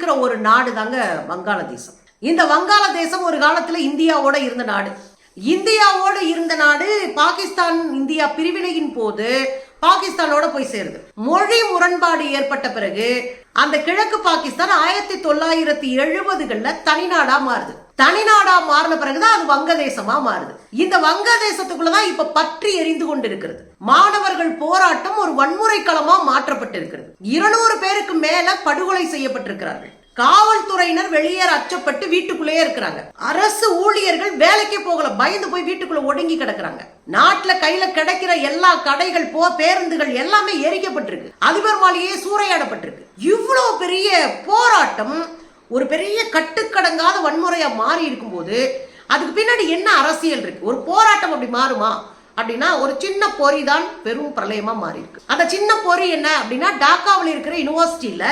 இருக்கிற ஒரு நாடு தாங்க வங்காளதேசம். இந்த வங்காளதேசம் ஒரு காலத்தில் இந்தியாவோட இருந்த நாடு. இந்தியாவோட இருந்த நாடு பாகிஸ்தான் இந்தியா பிரிவினையின் போது பாகிஸ்தானோட போய் சேருது. மொழி முரண்பாடு ஏற்பட்ட பிறகு அந்த கிழக்கு பாகிஸ்தான் ஆயிரத்தி தொள்ளாயிரத்தி எழுபதுகளில் தனிநாடா மாறுது. தனிநாடா மாறின பிறகுதான் அது வங்கதேசமா மாறுது. இந்த வங்கதேசத்துக்குள்ளதான் இப்ப பற்றி எரிந்து கொண்டிருக்கிறது. மாணவர்கள் போராட்டம் ஒரு வன்முறை களமா மாற்றப்பட்டிருக்கிறது. இருநூறு பேருக்கு மேல படுகொலை செய்யப்பட்டிருக்கிறார்கள். காவல்துறையினர் வெளியேற அச்சப்பட்டு வீட்டுக்குள்ளேயே இருக்கிறாங்க. அரசு ஊழியர்கள் வேலைக்கே போகல பயந்து போய் வீட்டுக்குள்ள ஒடுங்கி கிடக்குறாங்க. நாட்டுல கையில கிடைக்கிற எல்லா கடைகள் போ பேருந்துகள் எல்லாமே எரிக்கப்பட்டிருக்கு. அதிபர் மாளிகையே சூறையாடப்பட்டிருக்கு. இவ்வளவு பெரிய போராட்டம் ஒரு பெரிய கட்டுக்கடங்காத வன்முறையாக மாறி இருக்கும்போது அதுக்கு பின்னாடி என்ன அரசியல் இருக்கு? ஒரு போராட்டம் அப்படி மாறுமா? அப்படின்னா ஒரு சின்ன பொறி தான் பெரும் பிரளயமா மாறி இருக்கு. அந்த சின்ன பொறி என்ன அப்படின்னா டாக்காவில் இருக்கிற யூனிவர்சிட்டியில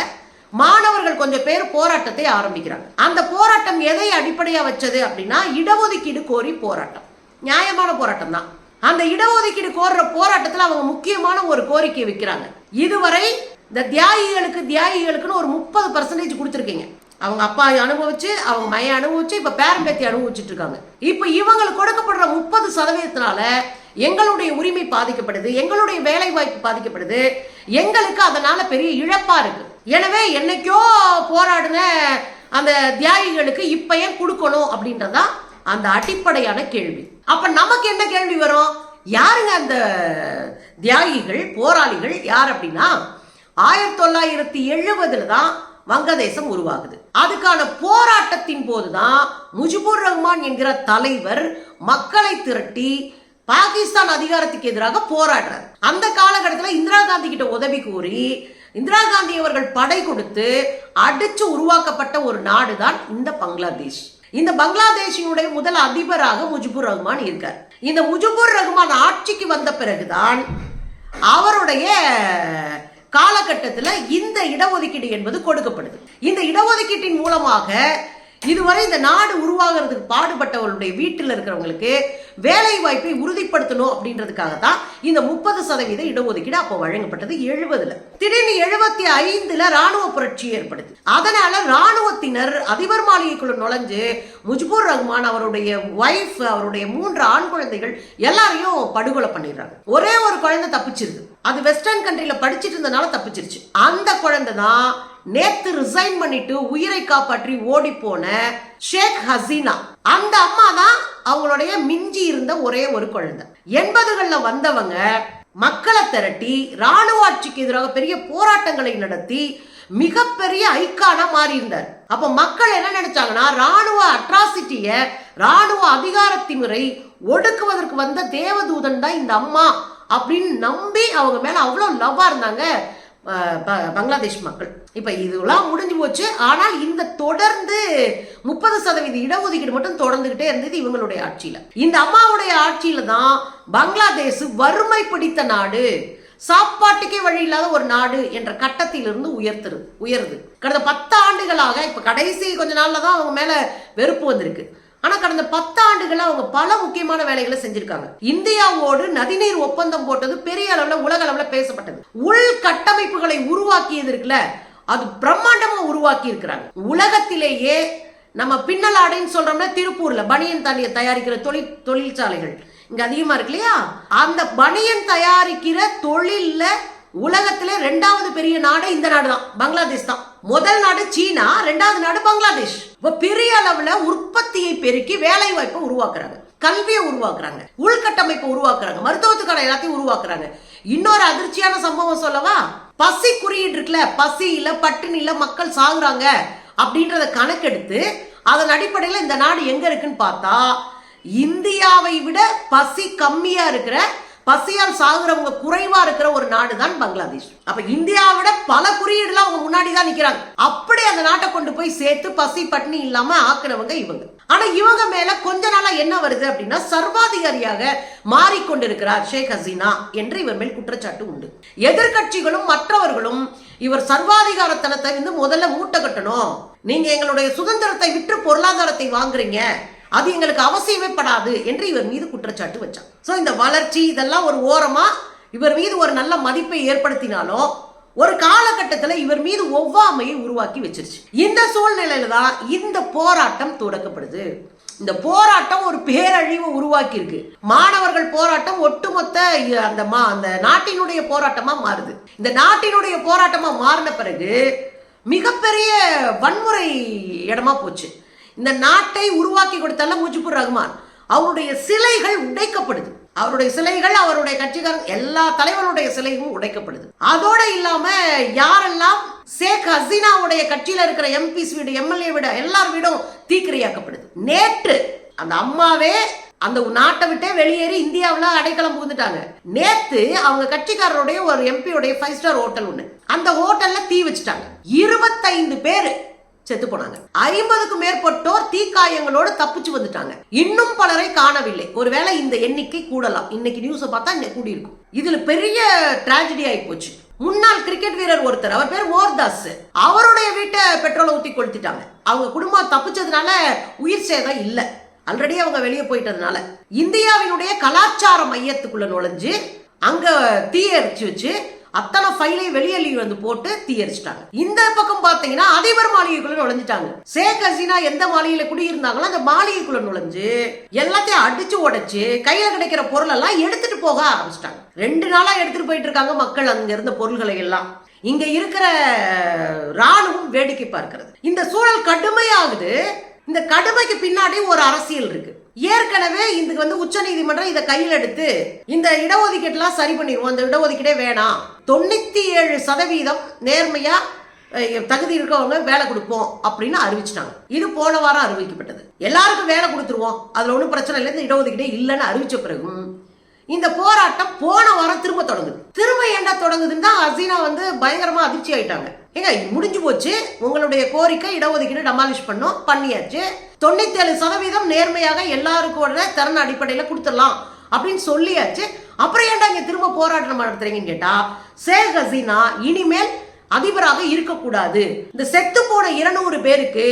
மாணவர்கள் கொஞ்சம் பேர் போராட்டத்தை ஆரம்பிக்கிறாங்க. அந்த போராட்டம் எதை அடிப்படையா வச்சது அப்படின்னா இடஒதுக்கீடு கோரி போராட்டம். நியாயமான போராட்டம் தான். அந்த இடஒதுக்கீடு கோர்ற போராட்டத்தில் அவங்க முக்கியமான ஒரு கோரிக்கை வைக்கிறாங்க. இதுவரை இந்த தியாகிகளுக்கு தியாகிகளுக்குன்னு ஒரு முப்பது பர்சன்டேஜ் கொடுத்துருக்கீங்க. அவங்க அப்பா அனுபவிச்சு அவங்க மைய அனுபவிச்சு இப்ப பேரம்பேத்தி அனுபவிச்சுட்டு இருக்காங்க இப்ப இவங்களுக்கு கொடுக்கப்படுற முப்பது சதவீதத்தினால எங்களுடைய உரிமை பாதிக்கப்படுது எங்களுடைய வேலை வாய்ப்பு பாதிக்கப்படுது எங்களுக்கு அதனால பெரிய இழப்பா இருக்கு. எனவே என்னைக்கோ போராடின அந்த தியாகிகளுக்கு இப்ப ஏன் கொடுக்கணும் அப்படின்றதா அந்த அடிப்படையான கேள்வி. அப்ப நமக்கு என்ன கேள்வி வரும்? யாருங்க அந்த தியாகிகள் போராளிகள் யார் அப்படின்னா ஆயிரத்தி தொள்ளாயிரத்தி எழுபதுல தான் வங்கதேசம் உருவாகுது. அதுக்கான போராட்டத்தின் போதுதான் முஜிபுர் ரஹ்மான் என்கிற தலைவர் மக்களை திரட்டி பாகிஸ்தான் அதிகாரத்துக்கு எதிராக போராடுறார். அந்த காலகட்டத்தில் இந்திரா காந்தி கிட்ட உதவி கோரி இந்திரா காந்தி அவர்கள் படை கொடுத்து அடிச்சு உருவாக்கப்பட்ட ஒரு நாடு தான் இந்த பங்களாதேஷ். இந்த பங்களாதேஷினுடைய முதல் அதிபராக முஜிபுர் ரஹ்மான் இருக்கார். இந்த முஜிபுர் ரஹ்மான் ஆட்சிக்கு வந்த பிறகுதான் அவருடைய காலகட்டத்தில் இந்த இடஒதுக்கீடு என்பது கொடுக்கப்படுது. இந்த இடஒதுக்கீட்டின் மூலமாக இதுவரை இந்த நாடு உருவாகிறதுக்கு பாடுபட்டவர்களுடைய வீட்டில் இருக்கிறவங்களுக்கு வேலை வாய்ப்பை உறுதிப்படுத்தணும் அப்படின்றதுக்காக தான் இந்த முப்பது சதவீத இடஒதுக்கீடு அப்போ வழங்கப்பட்டது எழுபதுல. திடீர்னு எழுபத்தி ஐந்துல ராணுவ புரட்சி ஏற்படுது. அதனால ராணுவத்தினர் அதிபர் மாளிகைக்குள்ள நுழைஞ்சு முஜ்பூர் ரஹ்மான் அவருடைய ஒய்ஃப் அவருடைய மூன்று ஆண் குழந்தைகள் எல்லாரையும் படுகொலை பண்ணிடுறாங்க. ஒரே ஒரு குழந்தை தப்பிச்சிருது. அது வெஸ்டர்ன் கண்ட்ரில படிச்சிட்டு இருந்தனால தப்பிச்சிருச்சு. அந்த குழந்தை தான் நேத்து ரிசைன் பண்ணிட்டு உயிரை காப்பாற்றி ஓடி போன ஷேக் ஹசீனா. அந்த அம்மா தான் அவங்களுடைய மிஞ்சி இருந்த ஒரே ஒரு குழந்தை. எண்பதுகள்ல வந்தவங்க மக்களை திரட்டி ராணுவ ஆட்சிக்கு எதிராக பெரிய போராட்டங்களை நடத்தி மிகப்பெரிய ஐக்கானா மாறி இருந்தார். அப்ப மக்கள் என்ன நினைச்சாங்கன்னா ராணுவ அட்ராசிட்டிய ராணுவ அதிகாரத்திமுறை ஒடுக்குவதற்கு வந்த தேவதூதன் தான் இந்த அம்மா அப்படின்னு நம்பி அவங்க மேல அவ்வளவு லவ்வா இருந்தாங்க. பங்களாதேஷ் மக்கள். இப்போ இதெல்லாம் முடிஞ்சு போச்சு. ஆனால் இந்த தொடர்ந்து முப்பது சதவீத இடஒதுக்கீடு மட்டும் தொடர்ந்துகிட்டே இருந்தது இவங்களுடைய ஆட்சியில். இந்த அம்மாவுடைய ஆட்சியில் தான் பங்களாதேஷ் வறுமை பிடித்த நாடு. சாப்பாட்டுக்கே வழி இல்லாத ஒரு நாடு என்ற கட்டத்திலிருந்து உயர்த்துறது உயருது. கடந்த பத்து ஆண்டுகளாக இப்போ கடைசி கொஞ்ச நாளில் தான் அவங்க மேலே வெறுப்பு வந்திருக்கு. ஆனா கடந்த பத்து அவங்க பல முக்கியமான வேலைகளை செஞ்சிருக்காங்க. இந்தியாவோடு நதிநீர் ஒப்பந்தம் போட்டது பெரிய அளவுல உலக அளவுல பேசப்பட்டது. உள்கட்டமைப்புகளை உருவாக்கியது இருக்குல்ல அது பிரம்மாண்டமா உருவாக்கி இருக்கிறாங்க. உலகத்திலேயே நம்ம பின்னலாடைன்னு சொல்றோம்னா திருப்பூர்ல பனியன் தண்ணியை தயாரிக்கிற தொழில் தொழிற்சாலைகள் இங்க அதிகமா இருக்கு இல்லையா? அந்த பனியன் தயாரிக்கிற தொழில்ல உலகத்தில் ரெண்டாவது பெரிய நாடு இந்த நாடு தான் பங்களாதேஷ் தான். முதல் நாடு சீனா ரெண்டாவது நாடு பங்களாதேஷ். இப்போ பெரிய அளவுல உற்பத்தியை பெருக்கி வேலை வாய்ப்பை உருவாக்குறாங்க. கல்வியை உருவாக்குறாங்க. உள்கட்டமைப்பை உருவாக்குறாங்க. மருத்துவத்துக்கான எல்லாத்தையும் உருவாக்குறாங்க. இன்னொரு அதிர்ச்சியான சம்பவம் சொல்லவா? பசி குறியீடு இருக்குல்ல பசி இல்ல பட்டினி இல்ல மக்கள் சாகுறாங்க அப்படின்றத கணக்கெடுத்து அதன் அடிப்படையில் இந்த நாடு எங்க இருக்குன்னு பார்த்தா இந்தியாவை விட பசி கம்மியா இருக்கிற பசியால் சாகுறவங்க குறைவா இருக்கிற ஒரு நாடு தான் பங்களாதேஷ். அப்ப இந்தியாவை விட பல குறியீடுலாம் அவங்க முன்னாடி தான் நிக்கிறாங்க. அப்படி அந்த நாட்டை கொண்டு போய் சேர்த்து பசி பட்டினி இல்லாம ஆக்குறவங்க இவங்க. ஆனா இவங்க மேல கொஞ்ச நாளா என்ன வருது அப்படின்னா சர்வாதிகாரியாக மாறிக்கொண்டிருக்கிறார் ஷேக் ஹசீனா என்று இவர் மேல் குற்றச்சாட்டு உண்டு. எதிர்க்கட்சிகளும் மற்றவர்களும் இவர் சர்வாதிகாரத்தனத்தை வந்து முதல்ல மூட்டை கட்டணும். நீங்க எங்களுடைய சுதந்திரத்தை விற்று பொருளாதாரத்தை வாங்குறீங்க. அது எங்களுக்கு அவசியமே படாது என்று இவர் மீது குற்றச்சாட்டு வச்சார். ஸோ இந்த வளர்ச்சி இதெல்லாம் ஒரு ஓரமாக இவர் மீது ஒரு நல்ல மதிப்பை ஏற்படுத்தினாலும் ஒரு காலகட்டத்தில் இவர் மீது ஒவ்வாமையை உருவாக்கி வச்சிருச்சு. இந்த சூழ்நிலையில தான் இந்த போராட்டம் தொடக்கப்படுது. இந்த போராட்டம் ஒரு பேரழிவை உருவாக்கி இருக்கு மாணவர்கள் போராட்டம் ஒட்டுமொத்த அந்த மா அந்த நாட்டினுடைய போராட்டமா மாறுது. இந்த நாட்டினுடைய போராட்டமா மாறின பிறகு மிகப்பெரிய வன்முறை இடமா போச்சு. இந்த நாட்டை உருவாக்கி கொடுத்தால முஜிபுர் ரஹ்மான். அவருடைய சிலைகள் உடைக்கப்படுது. அவருடைய சிலைகள் அவருடைய கட்சிக்காரங்க எல்லா தலைவருடைய சிலைகளும் உடைக்கப்படுது. அதோட இல்லாம யாரெல்லாம் ஷேக் ஹசீனாவுடைய கட்சியில இருக்கிற எம்பிஸ் வீடு எம்எல்ஏ வீடு எல்லார் வீடும் தீக்கிரையாக்கப்படுது. நேற்று அந்த அம்மாவே அந்த நாட்டை விட்டே வெளியேறி இந்தியாவில் அடைக்கலம் புகுந்துட்டாங்க. நேத்து அவங்க கட்சிக்காரருடைய ஒரு எம்பியோடைய ஃபைவ் ஸ்டார் ஹோட்டல் ஒன்று அந்த ஹோட்டல்ல தீ வச்சுட்டாங்க. இருபத்தைந்து பேர் செத்து போனாங்க. ஐம்பதுக்கும் மேற்பட்டோர் தீக்காயங்களோடு தப்பிச்சு வந்துட்டாங்க. இன்னும் பலரை காணவில்லை. ஒருவேளை இந்த எண்ணிக்கை கூடலாம். இன்னைக்கு நியூஸை பார்த்தா இன்னைக்கு கூடி இருக்கும் இதுல பெரிய டிராஜடி ஆகி போச்சு. முன்னாள் கிரிக்கெட் வீரர் ஒருத்தர் அவர் பேர் மோர்தாஸ். அவருடைய வீட்டை பெட்ரோலை ஊத்தி கொளுத்திட்டாங்க. அவங்க குடும்பம் தப்பிச்சதுனால உயிர் சேதம் இல்லை. ஆல்ரெடி அவங்க வெளியே போயிட்டதுனால. இந்தியாவினுடைய கலாச்சார மையத்துக்குள்ள நுழைஞ்சு அங்க தீ எரிச்சு வச்சு அத்தனை ஃபைலையும் வெளியே வந்து போட்டு தீயரிச்சிட்டாங்க. இந்த பக்கம் பாத்தீங்கன்னா அதிபர் மாளிகைக்குள்ள நுழைஞ்சிட்டாங்க. ஷேக் ஹசீனா எந்த மாளிகையில குடியிருந்தாங்களோ அந்த மாளிகைக்குள்ள நுழைஞ்சு எல்லாத்தையும் அடிச்சு உடைச்சு கையில கிடைக்கிற பொருள் எல்லாம் எடுத்துட்டு போக ஆரம்பிச்சிட்டாங்க. ரெண்டு நாளா எடுத்துட்டு போயிட்டு இருக்காங்க மக்கள் அங்க இருந்த பொருள்களை எல்லாம். இங்க இருக்கிற ராணுவம் வேடிக்கை பார்க்கிறது. இந்த சூழல் கடுமையாகுது. இந்த கடுமைக்கு பின்னாடி ஒரு அரசியல் இருக்கு. ஏற்கனவே இதுக்கு வந்து உச்ச நீதிமன்றம் இதை கையில் எடுத்து இந்த இடஒதுக்கீட்டுலாம் சரி பண்ணிடுவோம் இந்த இடஒதுக்கீடே வேணாம். தொண்ணூற்றி ஏழு சதவீதம் நேர்மையாக தகுதி இருக்கவங்க வேலை கொடுப்போம் அப்படின்னு அறிவிச்சிட்டாங்க. இது போன வாரம் அறிவிக்கப்பட்டது. எல்லாருக்கும் வேலை கொடுத்துருவோம். அதில் ஒன்றும் பிரச்சனை இல்லை இந்த இடஒதுக்கீடே இல்லைன்னு அறிவிச்ச பிறகும் இந்த போராட்டம் போன வாரம் திரும்ப தொடங்குது. திரும்ப என்ன தொடங்குதுன்னு தான் ஹசீனா வந்து பயங்கரமா அதிர்ச்சி ஆயிட்டாங்க. ஏங்க முடிஞ்சு போச்சு. உங்களுடைய கோரிக்கை இடஒதுக்கீடு டமாலிஷ் பண்ணோம் பண்ணியாச்சு. தொண்ணூத்தி ஏழு சதவீதம் நேர்மையாக எல்லாருக்கும் திறன் அடிப்படையில் கொடுத்துடலாம். அப்படின்னு சொல்லியாச்சு. அப்புறம் ஏன்டா இங்க திரும்ப போராட்டம் நடத்துறீங்கன்னு கேட்டா ஷேக் ஹசீனா இனிமேல் அதிபராக இருக்கக்கூடாது. இந்த செத்து போன இருநூறு பேருக்கு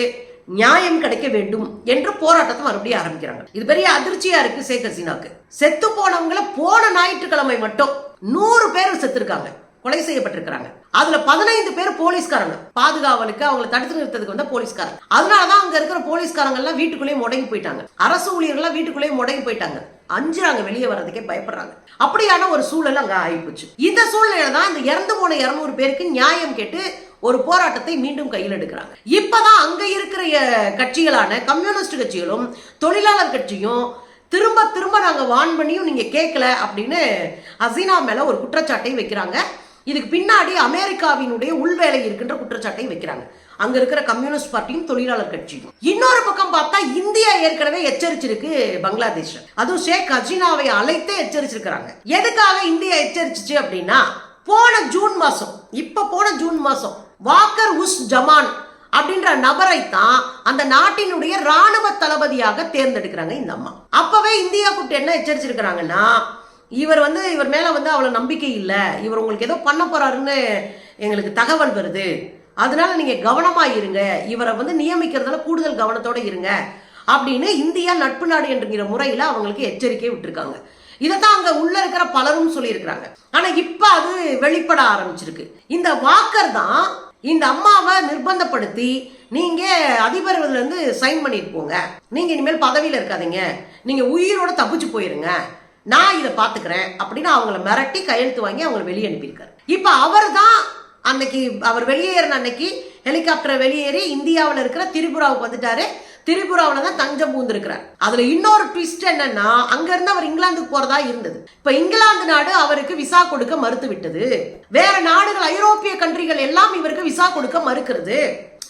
நியாயம் கிடைக்க வேண்டும் என்று போராட்டத்தை மறுபடியும் ஆரம்பிக்கிறாங்க. இது பெரிய அதிர்ச்சியா இருக்கு ஷேக் ஹசீனாக்கு. செத்து போனவங்கள போன ஞாயிற்றுக்கிழமை மட்டும் நூறு பேர் செத்துருக்காங்க. கொலை செய்யப்பட்டிருக்கிறாங்க. அதுல பதினைந்து பேர் போலீஸ்காரங்க. பாதுகாவலுக்கு அவங்களை தடுத்து நிறுத்ததுக்கு வந்த போலீஸ்காரங்க. அதனாலதான் அங்க இருக்கிற போலீஸ்காரங்க எல்லாம் வீட்டுக்குள்ளேயே முடங்கி போயிட்டாங்க. அரசு ஊழியர்கள் வீட்டுக்குள்ளேயே முடங்கி போயிட்டாங்க. அஞ்சுறாங்க வெளியே வர்றதுக்கே பயப்படுறாங்க. அப்படியான ஒரு சூழல் அங்கே ஆகிப்போச்சு இந்த சூழ்நிலை தான் இந்த இறந்து போன இரநூறு பேருக்கு நியாயம் கேட்டு ஒரு போராட்டத்தை மீண்டும் கையில் எடுக்கிறாங்க. இப்பதான் அங்க இருக்கிற கட்சிகளான கம்யூனிஸ்ட் கட்சிகளும் தொழிலாளர் கட்சியும் திரும்ப திரும்ப நாங்கள் வான் பண்ணியும் நீங்க கேட்கல அப்படின்னு ஹசீனா மேல ஒரு குற்றச்சாட்டை வைக்கிறாங்க. இதுக்கு பின்னாடி அமெரிக்காவினுடைய உள்வேலை இருக்கின்ற குற்றச்சாட்டை வைக்கிறாங்க. அங்க இருக்கிற கம்யூனிஸ்ட் பார்ட்டியும் தொழிலாளர் கட்சியும். இன்னொரு பக்கம் பார்த்தா இந்தியா ஏற்கனவே எச்சரிச்சிருக்கு பங்களாதேஷ். அதுவும் ஷேக் ஹசீனாவை அழைத்தே எச்சரிச்சிருக்கிறாங்க. எதுக்காக இந்தியா எச்சரிச்சிச்சு அப்படின்னா போன ஜூன் மாசம் இப்ப போன ஜூன் மாசம் வாக்கர் உஸ் ஜமான் அப்படின்ற நபரை தான் அந்த நாட்டினுடைய ராணுவ தளபதியாக தேர்ந்தெடுக்கிறாங்க இந்த அம்மா. அப்பவே இந்தியா கூட்டு என்ன எச்சரிச்சிருக்கிறாங்கன்னா இவர் வந்து இவர் மேலே வந்து அவ்வளோ நம்பிக்கை இல்லை. இவர் உங்களுக்கு ஏதோ பண்ண போறாருன்னு எங்களுக்கு தகவல் வருது. அதனால நீங்கள் கவனமாக இருங்க. இவரை வந்து நியமிக்கிறதுல கூடுதல் கவனத்தோடு இருங்க. அப்படின்னு இந்தியா நட்பு நாடு என்கிற முறையில் அவங்களுக்கு எச்சரிக்கை விட்டுருக்காங்க. இதை தான் அங்கே உள்ள இருக்கிற பலரும் சொல்லியிருக்கிறாங்க. ஆனால் இப்போ அது வெளிப்பட ஆரம்பிச்சிருக்கு. இந்த வாக்கர் தான் இந்த அம்மாவை நிர்பந்தப்படுத்தி நீங்க அதிபர் இருந்து சைன் பண்ணிட்டு போங்க. நீங்க இனிமேல் பதவியில் இருக்காதீங்க. நீங்க உயிரோட தப்பிச்சு போயிருங்க. நான் இதை பார்த்துக்கிறேன் அப்படின்னு அவங்கள மிரட்டி கையெழுத்து வாங்கி அவங்கள வெளியே அனுப்பியிருக்காரு. இப்போ அவர் தான் அன்னைக்கு அவர் வெளியேறின அன்னைக்கு ஹெலிகாப்டர் வெளியேறி இந்தியாவில் இருக்கிற திரிபுராவுக்கு வந்துட்டாரு. திரிபுராவில் தான் தஞ்சம் பூந்திருக்கிறார். அதுல இன்னொரு ட்விஸ்ட் என்னன்னா அங்கேருந்து அவர் இங்கிலாந்துக்கு போறதா இருந்தது. இப்ப இங்கிலாந்து நாடு அவருக்கு விசா கொடுக்க மறுத்து விட்டது வேற நாடுகள் ஐரோப்பிய கண்ட்ரிகள் எல்லாம் இவருக்கு விசா கொடுக்க மறுக்கிறது.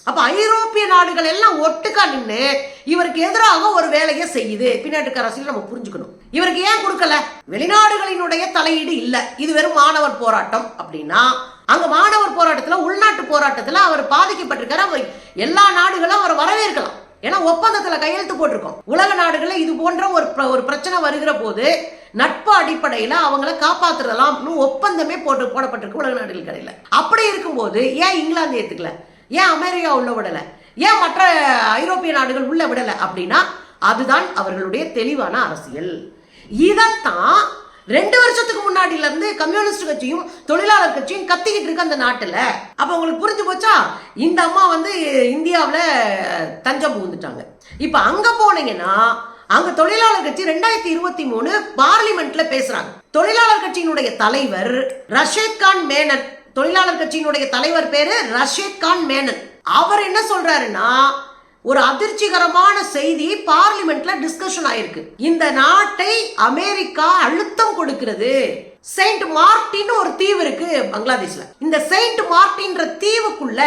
அப்ப ஐரோப்பிய நாடுகள் எல்லாம் ஒட்டுக்கா நின்று இவருக்கு எதிராக ஒரு வேலையை செய்யுது. பின்னாட்டுக்கு அரசியல் நம்ம புரிஞ்சுக்கணும். இவருக்கு ஏன் கொடுக்கல? வெளிநாடுகளினுடைய தலையீடு இல்ல. இது வெறும் மாணவர் போராட்டம் அப்படின்னா அங்க மாணவர் போராட்டத்துல உள்நாட்டு போராட்டத்துல அவர் பாதிக்கப்பட்டிருக்காரு. அவர் எல்லா நாடுகளும் அவர் வரவேற்கலாம். ஏன்னா ஒப்பந்தத்துல கையெழுத்து போட்டிருக்கோம். உலக நாடுகளில் இது போன்ற ஒரு ஒரு பிரச்சனை வருகிற போது நட்பு அடிப்படையில அவங்கள காப்பாத்துறதெல்லாம் ஒப்பந்தமே போட்டு போடப்பட்டிருக்கு உலக நாடுகள் கடையில. அப்படி இருக்கும்போது ஏன் இங்கிலாந்து ஏத்துக்கல? ஏன் அமெரிக்கா உள்ள விடலை? ஏன் மற்ற ஐரோப்பிய நாடுகள் உள்ள விடலை அப்படின்னா அதுதான் அவர்களுடைய தெளிவான அரசியல். இதைத்தான் ரெண்டு வருஷத்துக்கு முன்னாடில இருந்து கம்யூனிஸ்ட் கட்சியும் தொழிலாளர் கட்சியும் கத்திக்கிட்டு இருக்கு அந்த நாட்டில். அப்ப உங்களுக்கு புரிஞ்சு போச்சா? இந்த அம்மா வந்து இந்தியாவில் தஞ்சம் புகுந்துட்டாங்க. இப்போ அங்க போனீங்கன்னா அங்க தொழிலாளர் கட்சி ரெண்டாயிரத்தி இருபத்தி மூணு பார்லிமெண்ட்ல பேசுறாங்க. தொழிலாளர் கட்சியினுடைய தலைவர் ரஷீத் கான் மேனன். தொழிலாளர் கட்சியினுடைய தலைவர் பேரு ரஷீத் கான் மேனன். அவர் என்ன சொல்றாருன்னா ஒரு அதிர்ச்சிகரமான செய்தி பார்லிமெண்ட்ல டிஸ்கஷன் ஆயிருக்கு. இந்த நாட்டை அமெரிக்கா அழுத்தம் கொடுக்கிறது. செயின்ட் மார்டின் ஒரு தீவு இருக்கு பங்களாதேஷ்ல. இந்த செயின்ட் மார்டின்ற தீவுக்குள்ள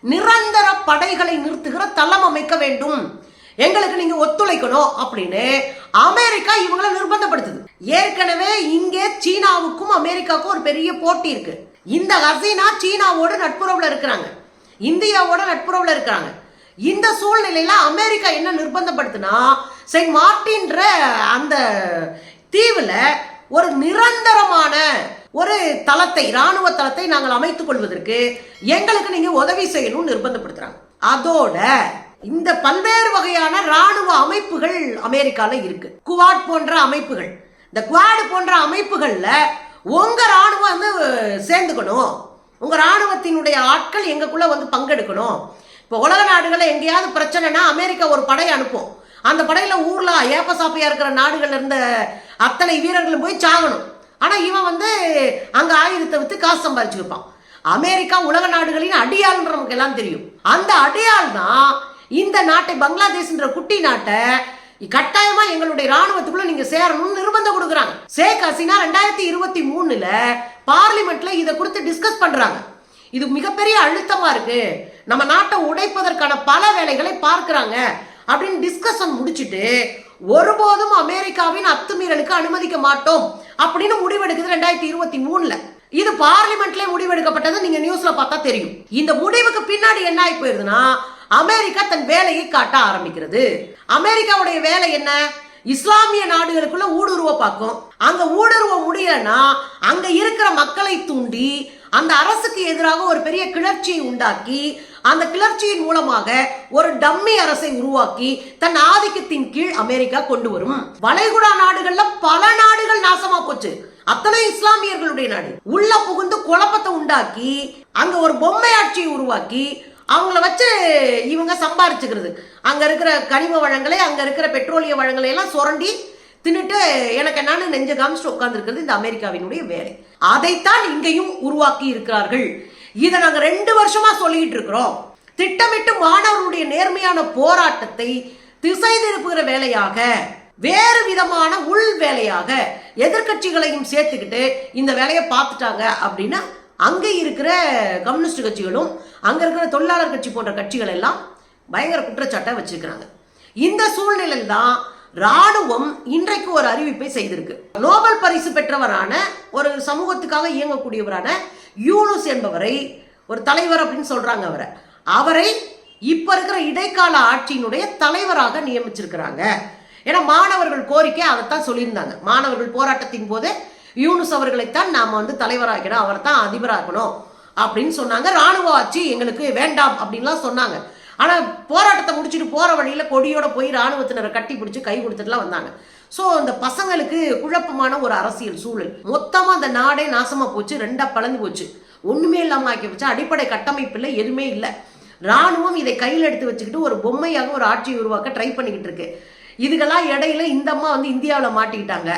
நிரந்தர படைகளை நிறுத்துகிற தளம் அமைக்க வேண்டும். எங்களுக்கு நீங்க ஒத்துழைக்கணும் அப்படின்னு அமெரிக்கா இவங்களை நிர்பந்தப்படுத்துது. ஏற்கனவே இங்கே சீனாவுக்கும் அமெரிக்காவுக்கும் ஒரு பெரிய போட்டி இருக்கு. இந்த ஹசீனா சீனாவோட நட்புறவில் இருக்கிறாங்க. இந்தியாவோட நட்புறவில் இருக்கிறாங்க. இந்த சூழ்நிலையில அமெரிக்கா என்ன நிர்பந்தப்படுத்துனா செயின்ட் மார்டின்ற அந்த தீவுல ஒரு நிரந்தரமான ஒரு தளத்தை ராணுவ தளத்தை நாங்கள் அமைத்துக் கொள்வதற்கு எங்களுக்கு நீங்க உதவி செய்யணும்னு நிர்பந்தப்படுத்துறாங்க. அதோட இந்த பல்வேறு வகையான ராணுவ அமைப்புகள் அமெரிக்கால இருக்கு. குவாட் போன்ற அமைப்புகள். இந்த குவாடு போன்ற அமைப்புகள்ல உங்கள் ராணுவம் வந்து சேர்ந்துக்கணும். உங்கள் ராணுவத்தினுடைய ஆட்கள் எங்களுக்குள்ளே வந்து பங்கெடுக்கணும். இப்போ உலக நாடுகளில் எங்கேயாவது பிரச்சனைனா அமெரிக்கா ஒரு படை அனுப்பும். அந்த படையில ஏப்ப சாப்பையாக இருக்கிற நாடுகள் இருந்த அத்தனை வீரர்களும் போய் சாகணும். ஆனால் இவன் வந்து அங்கே ஆயுதத்தை வித்து காசு சம்பாதிச்சு வைப்பான் அமெரிக்கா உலக நாடுகளின் அடியாள்ன்ற நமக்கு எல்லாம் தெரியும். அந்த அடியாள் தான் இந்த நாட்டை பங்களாதேஷ்ன்ற குட்டி நாட்டை கட்டாயமா எங்களுடைய ராணுவத்துக்குள்ள நீங்க சேரணும்னு நிர்பந்தம் கொடுக்குறாங்க. ஷேக் ஹசீனா ரெண்டாயிரத்தி இருபத்தி மூணுல பார்லிமெண்ட்ல இதை கொடுத்து டிஸ்கஸ் பண்றாங்க. இது மிகப்பெரிய அழுத்தமா இருக்கு. நம்ம நாட்டை உடைப்பதற்கான பல வேலைகளை பார்க்கிறாங்க. அப்படின்னு டிஸ்கஷன் முடிச்சுட்டு ஒருபோதும் அமெரிக்காவின் அத்துமீறலுக்கு அனுமதிக்க மாட்டோம் அப்படின்னு முடிவெடுக்குது ரெண்டாயிரத்தி இருபத்தி மூணுல. இது பார்லிமெண்ட்லேயே முடிவெடுக்கப்பட்டது நீங்க நியூஸ்ல பார்த்தா தெரியும். இந்த முடிவுக்கு பின்னாடி என்ன ஆகி போயிருதுன்னா அமெரிக்கா தன் வேலையை காட்ட ஆரம்பிக்கிறது. அமெரிக்காவுடைய வேலை என்ன? இஸ்லாமிய நாடுகளுக்குள்ள ஊடுருவ பார்க்கும். அங்க ஊடுருவ முடியலன்னா அங்க இருக்கிற மக்களை தூண்டி அந்த அரசுக்கு எதிராக ஒரு பெரிய கிளர்ச்சியை உண்டாக்கி அந்த கிளர்ச்சியின் மூலமாக ஒரு டம்மி அரசை உருவாக்கி தன் ஆதிக்கத்தின் கீழ் அமெரிக்கா கொண்டு வரும். வளைகுடா நாடுகள்ல பல நாடுகள் நாசமா போச்சு. அத்தனை இஸ்லாமியர்களுடைய நாடு. உள்ள புகுந்து குழப்பத்தை உண்டாக்கி அங்க ஒரு பொம்மை ஆட்சியை உருவாக்கி அவங்கள வச்சு இவங்க சம்பாரிச்சுக்கிறது. அங்கே இருக்கிற கனிம வளங்களை அங்கே இருக்கிற பெட்ரோலிய வளங்களை எல்லாம் சுரண்டி தின்னுட்டு எனக்கு என்னன்னு நெஞ்ச காமிச்சிட்டு உட்காந்துருக்கிறது இந்த அமெரிக்காவினுடைய வேலை. அதைத்தான் இங்கேயும் உருவாக்கி இருக்கிறார்கள். இதை நாங்கள் ரெண்டு வருஷமா சொல்லிட்டு இருக்கிறோம். திட்டமிட்டு மாணவர்களுடைய நேர்மையான போராட்டத்தை திசை திருப்புகிற வேலையாக வேறு விதமான உள் வேலையாக எதிர்க்கட்சிகளையும் சேர்த்துக்கிட்டு இந்த வேலையை பார்த்துட்டாங்க அப்படின்னா அங்கே இருக்கிற கம்யூனிஸ்ட் கட்சிகளும் அங்கே இருக்கிற தொழிலாளர் கட்சி போன்ற கட்சிகள் எல்லாம் பயங்கர குற்றச்சாட்டை வச்சிருக்கிறாங்க. இந்த சூழ்நிலையில் தான் ராணுவம் இன்றைக்கு ஒரு அறிவிப்பை செய்திருக்கு. நோபல் பரிசு பெற்றவரான ஒரு சமூகத்துக்காக இயங்கக்கூடியவரான யூனுஸ் என்பவரை ஒரு தலைவர் அப்படின்னு சொல்றாங்க அவரை. அவரை இப்ப இருக்கிற இடைக்கால ஆட்சியினுடைய தலைவராக நியமிச்சிருக்கிறாங்க. ஏன்னா மாணவர்கள் கோரிக்கை அதைத்தான் சொல்லியிருந்தாங்க. மாணவர்கள் போராட்டத்தின் போது யூனுஸ் அவர்களைத்தான் நாம் வந்து தலைவராக்கணும் அவரை தான் அதிபராக்கணும் அப்படின்னு சொன்னாங்க. ராணுவ ஆட்சி எங்களுக்கு வேண்டாம் அப்படின்லாம் சொன்னாங்க. ஆனால் போராட்டத்தை முடிச்சுட்டு போகிற வழியில் கொடியோட போய் ராணுவத்தினரை கட்டி பிடிச்சி கை கொடுத்துட்டுலாம் வந்தாங்க. ஸோ அந்த பசங்களுக்கு குழப்பமான ஒரு அரசியல் சூழல். மொத்தமாக அந்த நாடே நாசமாக போச்சு ரெண்டாக பழந்து போச்சு. ஒன்றுமே இல்லாமல் ஆக்கி போச்சு அடிப்படை கட்டமைப்பில் எதுவுமே இல்லை. ராணுவம் இதை கையில் எடுத்து வச்சுக்கிட்டு ஒரு பொம்மையாக ஒரு ஆட்சியை உருவாக்க ட்ரை பண்ணிக்கிட்டு இருக்கு. இதுக்கெல்லாம் இடையில இந்த அம்மா வந்து இந்தியாவில் மாட்டிக்கிட்டாங்க.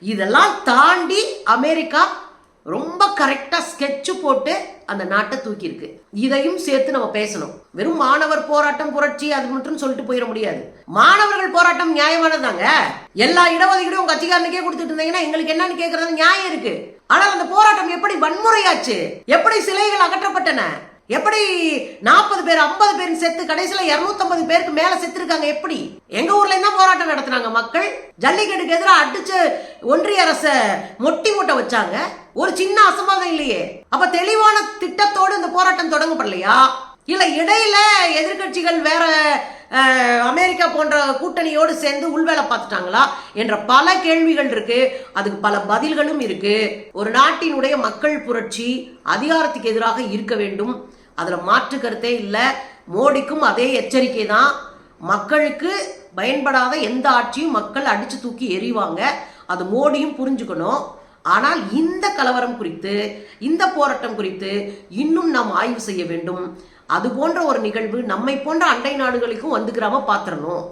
இதெல்லாம் தாண்டி அமெரிக்கா ரொம்ப கரெக்டாக ஸ்கெட்சு போட்டு அந்த நாட்டை தூக்கியிருக்கு. இதையும் சேர்த்து நம்ம பேசணும். வெறும் மாணவர் போராட்டம் புரட்சி அது மட்டும் சொல்லிட்டு போயிட முடியாது. மாணவர்கள் போராட்டம் நியாயமானதாங்க எல்லா இடஒதுக்கீடும் உங்க கட்சிக்காரனுக்கே கொடுத்துட்டு இருந்தீங்கன்னா எங்களுக்கு என்னன்னு கேட்கறது நியாயம் இருக்கு. ஆனால் அந்த போராட்டம் எப்படி வன்முறையாச்சு? எப்படி சிலைகள் அகற்றப்பட்டன? எப்படி நாற்பது பேர் ஐம்பது பேர் செத்து கடைசியில இருநூத்தம்பது பேருக்கு மேல செத்துருக்காங்க எப்படி? எங்க ஊர்ல என்ன போராட்டம் நடத்தினாங்க மக்கள்? ஜல்லிக்கட்டுக்கு எதிராக அடிச்சு ஒன்றிய அரச மொட்டி மூட்டை வச்சாங்க. ஒரு சின்ன அசம்பாதம் இல்லையே. அப்ப தெளிவான திட்டத்தோடு இந்த போராட்டம் தொடங்கப்படலையா? இல்லை இடையில எதிர்க்கட்சிகள் வேற அமெரிக்கா போன்ற கூட்டணியோடு சேர்ந்து உள்வேலை பார்த்துட்டாங்களா என்ற பல கேள்விகள் இருக்கு. அதுக்கு பல பதில்களும் இருக்கு. ஒரு நாட்டினுடைய மக்கள் புரட்சி அதிகாரத்துக்கு எதிராக இருக்க வேண்டும். அதுல மாற்று கருத்தே இல்லை. மோடிக்கும் அதே எச்சரிக்கை தான். மக்களுக்கு பயன்படாத எந்த ஆட்சியும் மக்கள் அடிச்சு தூக்கி எறிவாங்க. அது மோடியும் புரிஞ்சுக்கணும். ஆனால் இந்த கலவரம் குறித்து இந்த போராட்டம் குறித்து இன்னும் நாம் ஆய்வு செய்ய வேண்டும். அது போன்ற ஒரு நிகழ்வு நம்மை போன்ற அண்டை நாடுகளுக்கும் வந்துக்கிறாம பாத்திரணும்.